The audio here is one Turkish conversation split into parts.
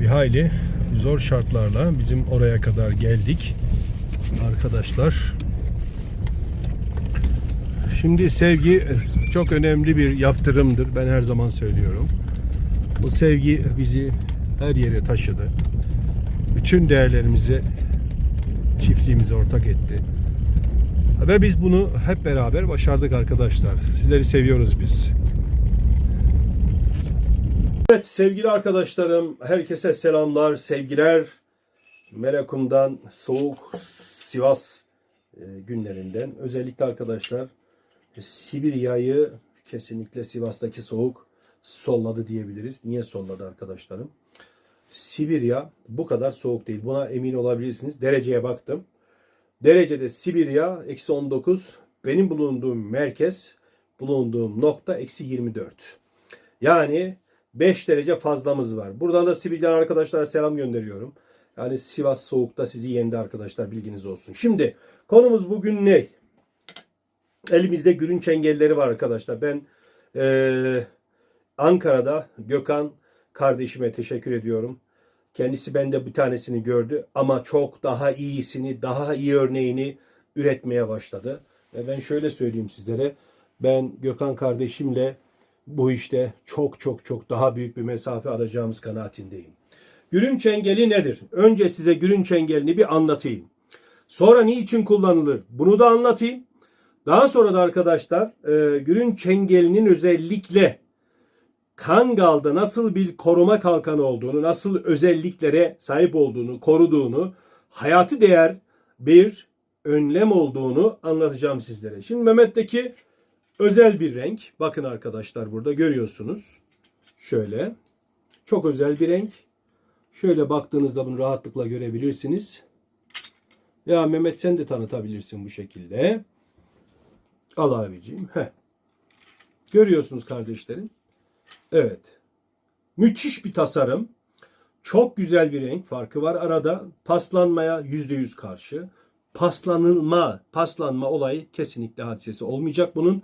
bir hayli zor şartlarla bizim oraya kadar geldik. Arkadaşlar. Şimdi sevgi çok önemli bir yaptırımdır. Ben her zaman söylüyorum. Bu sevgi bizi her yere taşıdı. Bütün değerlerimizi çiftliğimize ortak etti. Ve biz bunu hep beraber başardık arkadaşlar. Sizleri seviyoruz biz. Evet sevgili arkadaşlarım, herkese selamlar, sevgiler. Merakum'dan soğuk Sivas e, günlerinden. Özellikle arkadaşlar Sibirya'yı kesinlikle Sivas'taki soğuk solladı diyebiliriz. Niye solladı arkadaşlarım? Sibirya bu kadar soğuk değil. Buna emin olabilirsiniz. Dereceye baktım. Derecede Sibirya eksi 19. Benim bulunduğum merkez, bulunduğum nokta eksi 24. Yani 5 derece fazlamız var. Buradan da Sibirya arkadaşlara selam gönderiyorum. Yani Sivas soğukta sizi yendi arkadaşlar bilginiz olsun. Şimdi konumuz bugün ne? Elimizde gülün çengelleri var arkadaşlar. Ben eee, Ankara'da Gökhan kardeşime teşekkür ediyorum. Kendisi bende bir tanesini gördü ama çok daha iyisini, daha iyi örneğini üretmeye başladı. Ve ben şöyle söyleyeyim sizlere. Ben Gökhan kardeşimle bu işte çok çok çok daha büyük bir mesafe alacağımız kanaatindeyim. Gülün çengeli nedir? Önce size gülün çengelini bir anlatayım. Sonra niçin kullanılır? Bunu da anlatayım. Daha sonra da arkadaşlar e, gülün çengelinin özellikle Kangal'da nasıl bir koruma kalkanı olduğunu, nasıl özelliklere sahip olduğunu, koruduğunu, hayatı değer bir önlem olduğunu anlatacağım sizlere. Şimdi Mehmet'teki özel bir renk. Bakın arkadaşlar burada görüyorsunuz. Şöyle. Çok özel bir renk. Şöyle baktığınızda bunu rahatlıkla görebilirsiniz. Ya Mehmet sen de tanıtabilirsin bu şekilde. Al abiciğim. Heh. Görüyorsunuz kardeşlerim. Evet. Müthiş bir tasarım. Çok güzel bir renk farkı var arada. Paslanmaya %100 karşı. Paslanılma, paslanma olayı kesinlikle hadisesi olmayacak bunun.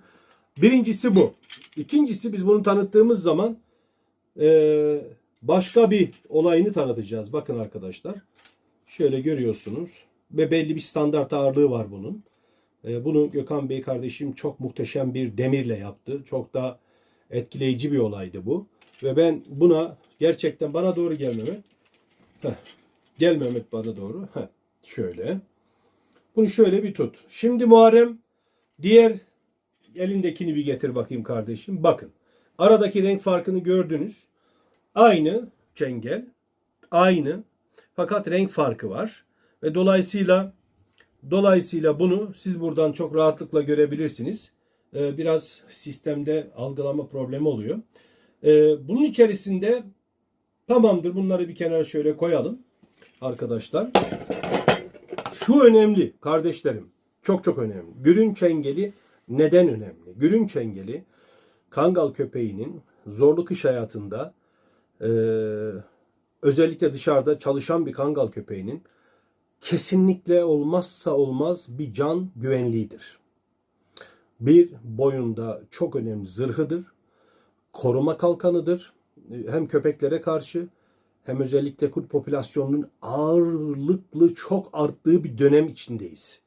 Birincisi bu. İkincisi biz bunu tanıttığımız zaman eee, başka bir olayını tanıtacağız. Bakın arkadaşlar. Şöyle görüyorsunuz. Ve belli bir standart ağırlığı var bunun. Eee, bunu Gökhan Bey kardeşim çok muhteşem bir demirle yaptı. Çok da etkileyici bir olaydı bu. Ve ben buna gerçekten bana doğru gel Mehmet. Heh. Gel Mehmet bana doğru. Heh. Şöyle. Bunu şöyle bir tut. Şimdi Muharrem diğer elindekini bir getir bakayım kardeşim. Bakın. Aradaki renk farkını gördünüz. Aynı çengel. Aynı. Fakat renk farkı var. Ve dolayısıyla dolayısıyla bunu siz buradan çok rahatlıkla görebilirsiniz. Ee, biraz sistemde algılama problemi oluyor. Ee, bunun içerisinde tamamdır bunları bir kenara şöyle koyalım arkadaşlar. Şu önemli kardeşlerim. Çok çok önemli. Gülün çengeli neden önemli? Gülün çengeli kangal köpeğinin zorlu kış hayatında e, özellikle dışarıda çalışan bir kangal köpeğinin kesinlikle olmazsa olmaz bir can güvenliğidir. Bir boyunda çok önemli zırhıdır. Koruma kalkanıdır. Hem köpeklere karşı hem özellikle kurt popülasyonunun ağırlıklı çok arttığı bir dönem içindeyiz.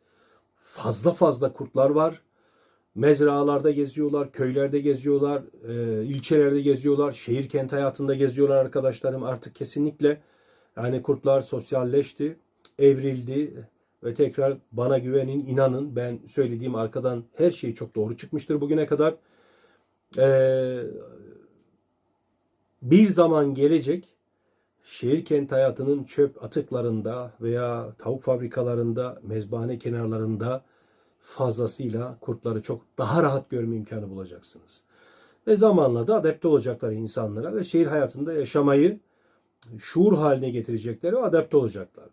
Fazla fazla kurtlar var. Mezralarda geziyorlar, köylerde geziyorlar, e, ilçelerde geziyorlar, şehir kent hayatında geziyorlar arkadaşlarım. Artık kesinlikle yani kurtlar sosyalleşti, evrildi ve tekrar bana güvenin, inanın ben söylediğim arkadan her şey çok doğru çıkmıştır bugüne kadar. Ee, bir zaman gelecek şehir kent hayatının çöp atıklarında veya tavuk fabrikalarında, mezbahane kenarlarında fazlasıyla kurtları çok daha rahat görme imkanı bulacaksınız. Ve zamanla da adapte olacaklar insanlara ve şehir hayatında yaşamayı şuur haline getirecekler ve adapte olacaklar.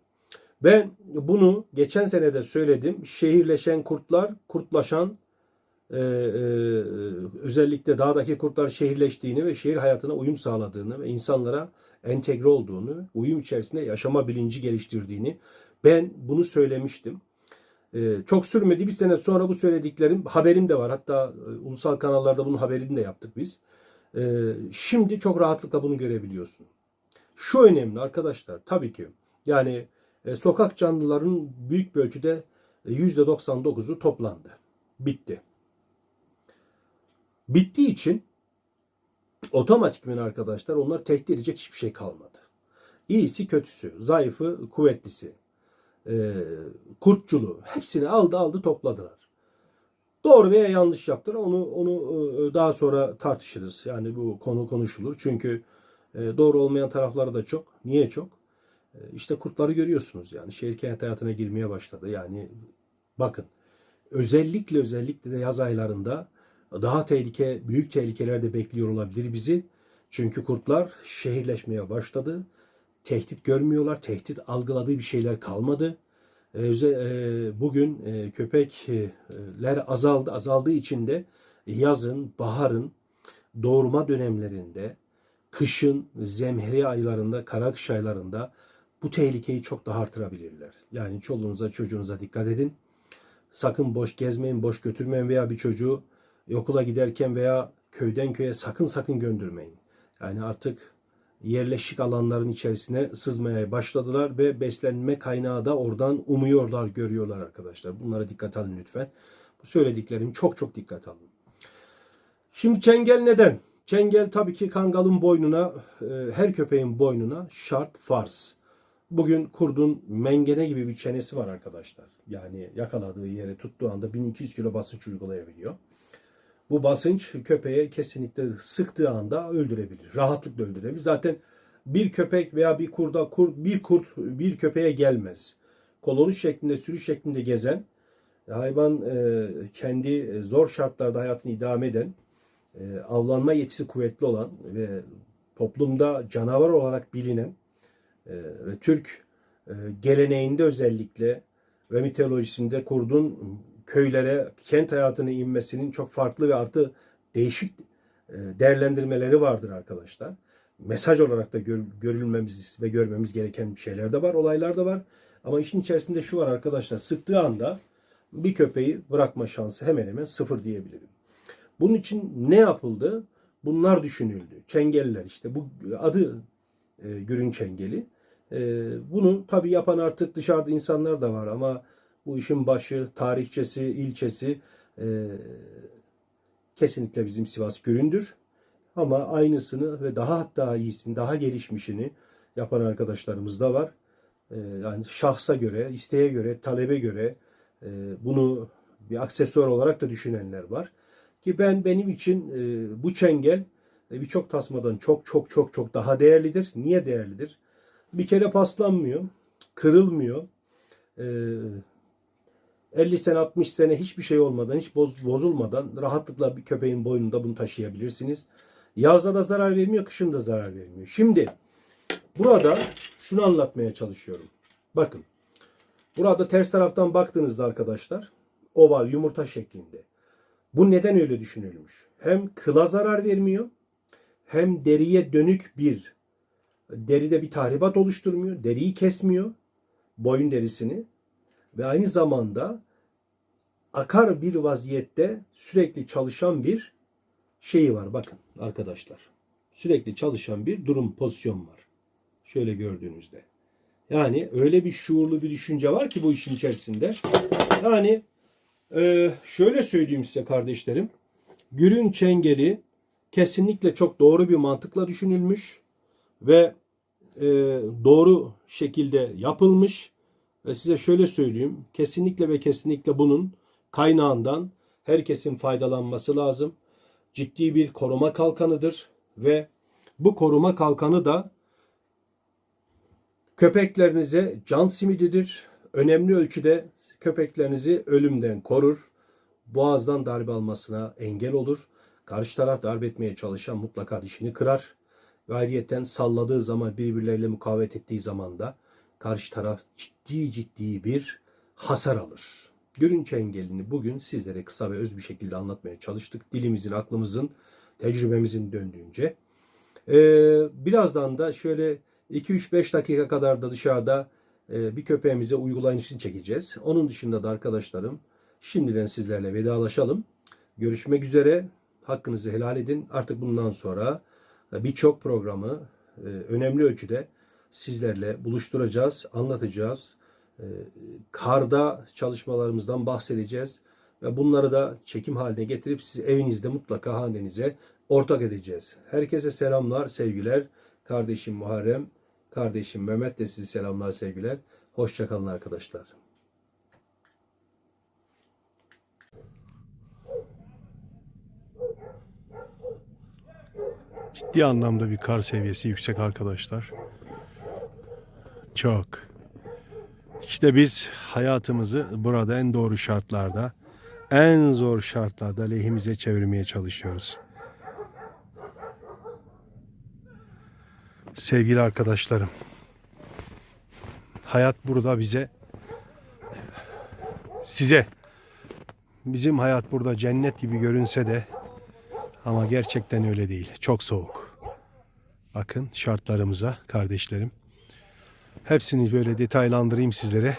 Ben bunu geçen sene de söyledim. Şehirleşen kurtlar, kurtlaşan e, e, özellikle dağdaki kurtlar şehirleştiğini ve şehir hayatına uyum sağladığını ve insanlara entegre olduğunu, uyum içerisinde yaşama bilinci geliştirdiğini ben bunu söylemiştim. E, çok sürmedi bir sene sonra bu söylediklerim haberim de var. Hatta e, ulusal kanallarda bunun haberini de yaptık biz. E, şimdi çok rahatlıkla bunu görebiliyorsun. Şu önemli arkadaşlar tabii ki yani e, sokak canlıların büyük bir ölçüde e, %99'u toplandı. Bitti. Bittiği için otomatikmen arkadaşlar onlar tehdit edecek hiçbir şey kalmadı. İyisi kötüsü, zayıfı kuvvetlisi, e, kurtçulu hepsini aldı aldı topladılar. Doğru veya yanlış yaptılar onu onu e, daha sonra tartışırız. Yani bu konu konuşulur. Çünkü e, doğru olmayan tarafları da çok. Niye çok? E, işte kurtları görüyorsunuz yani şehir kent hayatına girmeye başladı. Yani bakın özellikle özellikle de yaz aylarında daha tehlike, büyük tehlikeler de bekliyor olabilir bizi. Çünkü kurtlar şehirleşmeye başladı. Tehdit görmüyorlar. Tehdit algıladığı bir şeyler kalmadı. Ee, e, Bugün e, köpekler azaldı. Azaldığı için de yazın, baharın, doğurma dönemlerinde, kışın, zemheri aylarında, kara aylarında bu tehlikeyi çok daha artırabilirler. Yani çoluğunuza, çocuğunuza dikkat edin. Sakın boş gezmeyin, boş götürmeyin veya bir çocuğu okula giderken veya köyden köye sakın sakın göndermeyin. Yani artık yerleşik alanların içerisine sızmaya başladılar ve beslenme kaynağı da oradan umuyorlar, görüyorlar arkadaşlar. Bunlara dikkat alın lütfen. Bu söylediklerim çok çok dikkat alın. Şimdi çengel neden? Çengel tabii ki kangalın boynuna, e, her köpeğin boynuna şart farz. Bugün kurdun mengene gibi bir çenesi var arkadaşlar. Yani yakaladığı yere tuttuğu anda 1200 kilo basınç uygulayabiliyor. Bu basınç köpeğe kesinlikle sıktığı anda öldürebilir. Rahatlıkla öldürebilir. Zaten bir köpek veya bir kurda kurt, bir kurt bir köpeğe gelmez. Koloni şeklinde, sürü şeklinde gezen hayvan e, kendi zor şartlarda hayatını idame eden, e, avlanma yetisi kuvvetli olan ve toplumda canavar olarak bilinen e, ve Türk e, geleneğinde özellikle ve mitolojisinde kurdun köylere, kent hayatına inmesinin çok farklı ve artı değişik e, değerlendirmeleri vardır arkadaşlar. Mesaj olarak da gör- görülmemiz ve görmemiz gereken şeyler de var, olaylar da var. Ama işin içerisinde şu var arkadaşlar, sıktığı anda bir köpeği bırakma şansı hemen hemen sıfır diyebilirim. Bunun için ne yapıldı? Bunlar düşünüldü. Çengeller işte bu adı e, Gürün Çengeli. E, bunu tabii yapan artık dışarıda insanlar da var ama bu işin başı, tarihçesi, ilçesi e, kesinlikle bizim Sivas Güründür. Ama aynısını ve daha hatta iyisini, daha gelişmişini yapan arkadaşlarımız da var. E, yani şahsa göre, isteğe göre, talebe göre e, bunu bir aksesuar olarak da düşünenler var. Ki ben benim için e, bu çengel e, birçok tasmadan çok çok çok çok daha değerlidir. Niye değerlidir? Bir kere paslanmıyor, kırılmıyor. E, 50 sene 60 sene hiçbir şey olmadan, hiç boz- bozulmadan rahatlıkla bir köpeğin boynunda bunu taşıyabilirsiniz. Yazda da zarar vermiyor, kışın da zarar vermiyor. Şimdi burada şunu anlatmaya çalışıyorum. Bakın. Burada ters taraftan baktığınızda arkadaşlar oval yumurta şeklinde. Bu neden öyle düşünülmüş? Hem kıla zarar vermiyor hem deriye dönük bir deride bir tahribat oluşturmuyor. Deriyi kesmiyor. Boyun derisini ve aynı zamanda akar bir vaziyette sürekli çalışan bir şeyi var. Bakın arkadaşlar. Sürekli çalışan bir durum pozisyon var. Şöyle gördüğünüzde. Yani öyle bir şuurlu bir düşünce var ki bu işin içerisinde. Yani e, şöyle söyleyeyim size kardeşlerim. Gürün çengeli kesinlikle çok doğru bir mantıkla düşünülmüş ve e, doğru şekilde yapılmış. Ve size şöyle söyleyeyim. Kesinlikle ve kesinlikle bunun kaynağından herkesin faydalanması lazım. Ciddi bir koruma kalkanıdır ve bu koruma kalkanı da köpeklerinize can simididir. Önemli ölçüde köpeklerinizi ölümden korur. Boğazdan darbe almasına engel olur. Karşı taraf darbe etmeye çalışan mutlaka dişini kırar. Ve ayrıyeten salladığı zaman birbirleriyle mukavemet ettiği zaman da karşı taraf ciddi ciddi bir hasar alır. Görünç engelini bugün sizlere kısa ve öz bir şekilde anlatmaya çalıştık. Dilimizin, aklımızın, tecrübemizin döndüğünce. Ee, birazdan da şöyle 2-3-5 dakika kadar da dışarıda e, bir köpeğimize uygulayışını çekeceğiz. Onun dışında da arkadaşlarım şimdiden sizlerle vedalaşalım. Görüşmek üzere. Hakkınızı helal edin. Artık bundan sonra birçok programı e, önemli ölçüde sizlerle buluşturacağız, anlatacağız. E, karda çalışmalarımızdan bahsedeceğiz ve bunları da çekim haline getirip siz evinizde mutlaka hanenize ortak edeceğiz. Herkese selamlar, sevgiler. Kardeşim Muharrem, kardeşim Mehmet de sizi selamlar, sevgiler. Hoşçakalın arkadaşlar. Ciddi anlamda bir kar seviyesi yüksek arkadaşlar. Çok. İşte biz hayatımızı burada en doğru şartlarda, en zor şartlarda lehimize çevirmeye çalışıyoruz. Sevgili arkadaşlarım, hayat burada bize, size, bizim hayat burada cennet gibi görünse de ama gerçekten öyle değil. Çok soğuk. Bakın şartlarımıza kardeşlerim. Hepsini böyle detaylandırayım sizlere.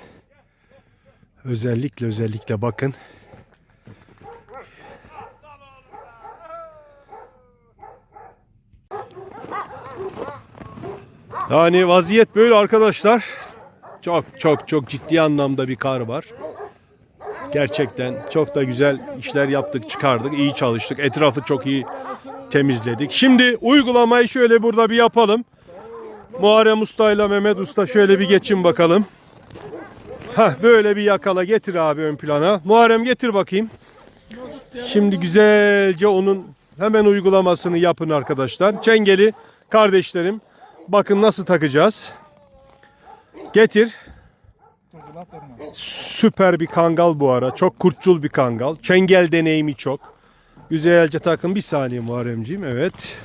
Özellikle özellikle bakın. Yani vaziyet böyle arkadaşlar. Çok çok çok ciddi anlamda bir kar var. Gerçekten çok da güzel işler yaptık, çıkardık, iyi çalıştık. Etrafı çok iyi temizledik. Şimdi uygulamayı şöyle burada bir yapalım. Muharrem Usta ile Mehmet Usta şöyle bir geçin bakalım. Hah böyle bir yakala getir abi ön plana. Muharrem getir bakayım. Şimdi güzelce onun hemen uygulamasını yapın arkadaşlar. Çengeli kardeşlerim. Bakın nasıl takacağız. Getir. Süper bir kangal bu ara. Çok kurtçul bir kangal. Çengel deneyimi çok. Güzelce takın. Bir saniye Muharremciğim. Evet.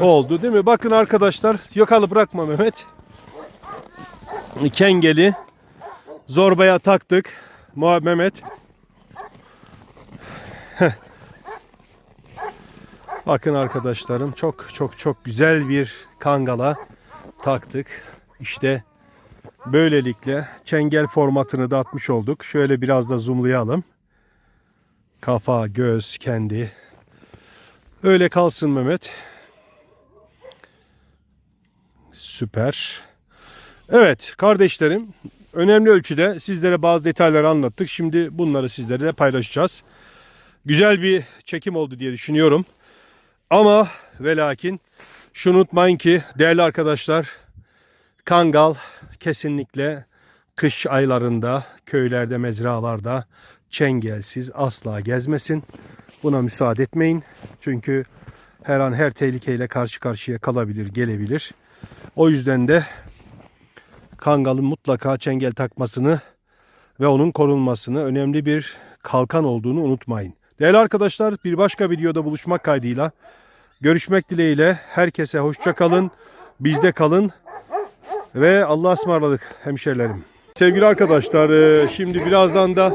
Oldu değil mi? Bakın arkadaşlar. Yakalı bırakma Mehmet. Kengeli. Zorbaya taktık. Mehmet. Bakın arkadaşlarım çok çok çok güzel bir kangala taktık. İşte böylelikle çengel formatını da atmış olduk. Şöyle biraz da zoomlayalım. Kafa, göz, kendi. Öyle kalsın Mehmet. Süper. Evet kardeşlerim önemli ölçüde sizlere bazı detayları anlattık. Şimdi bunları sizlerle paylaşacağız. Güzel bir çekim oldu diye düşünüyorum. Ama ve lakin şunu unutmayın ki değerli arkadaşlar Kangal kesinlikle kış aylarında köylerde mezralarda çengelsiz asla gezmesin. Buna müsaade etmeyin. Çünkü her an her tehlikeyle karşı karşıya kalabilir, gelebilir. O yüzden de Kangal'ın mutlaka çengel takmasını ve onun korunmasını önemli bir kalkan olduğunu unutmayın. Değerli arkadaşlar bir başka videoda buluşmak kaydıyla görüşmek dileğiyle herkese hoşça kalın. Bizde kalın ve Allah'a ısmarladık hemşerilerim. Sevgili arkadaşlar e, şimdi birazdan da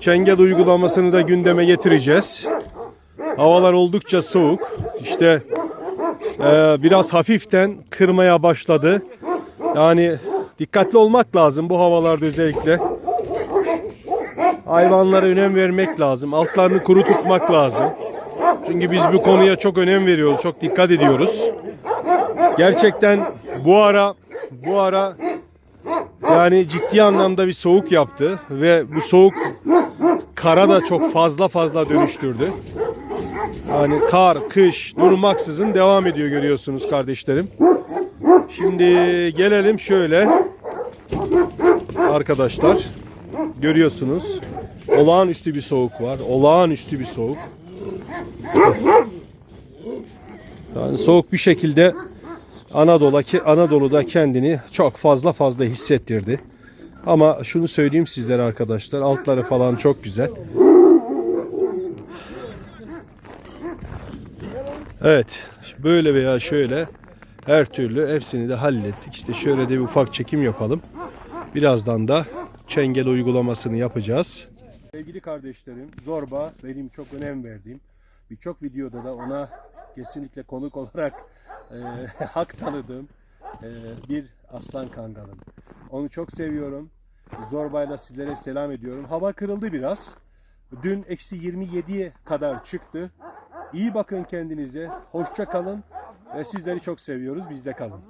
çengel uygulamasını da gündeme getireceğiz. Havalar oldukça soğuk. İşte e, biraz hafiften kırmaya başladı. Yani dikkatli olmak lazım bu havalarda özellikle. Hayvanlara önem vermek lazım. Altlarını kuru tutmak lazım. Çünkü biz bu konuya çok önem veriyoruz, çok dikkat ediyoruz. Gerçekten bu ara bu ara yani ciddi anlamda bir soğuk yaptı ve bu soğuk kara da çok fazla fazla dönüştürdü. Yani kar, kış durmaksızın devam ediyor görüyorsunuz kardeşlerim. Şimdi gelelim şöyle arkadaşlar. Görüyorsunuz. Olağanüstü bir soğuk var. Olağanüstü bir soğuk. Yani soğuk bir şekilde Anadolu Anadolu'da kendini çok fazla fazla hissettirdi. Ama şunu söyleyeyim sizlere arkadaşlar. Altları falan çok güzel. Evet. Böyle veya şöyle her türlü hepsini de hallettik. İşte şöyle de bir ufak çekim yapalım. Birazdan da çengel uygulamasını yapacağız. Sevgili kardeşlerim, Zorba benim çok önem verdiğim birçok videoda da ona kesinlikle konuk olarak e, hak tanıdığım e, bir aslan kangalım. Onu çok seviyorum. Zorba'yla sizlere selam ediyorum. Hava kırıldı biraz. Dün eksi 27'ye kadar çıktı. İyi bakın kendinize. Hoşça kalın. Ve sizleri çok seviyoruz. Bizde kalın.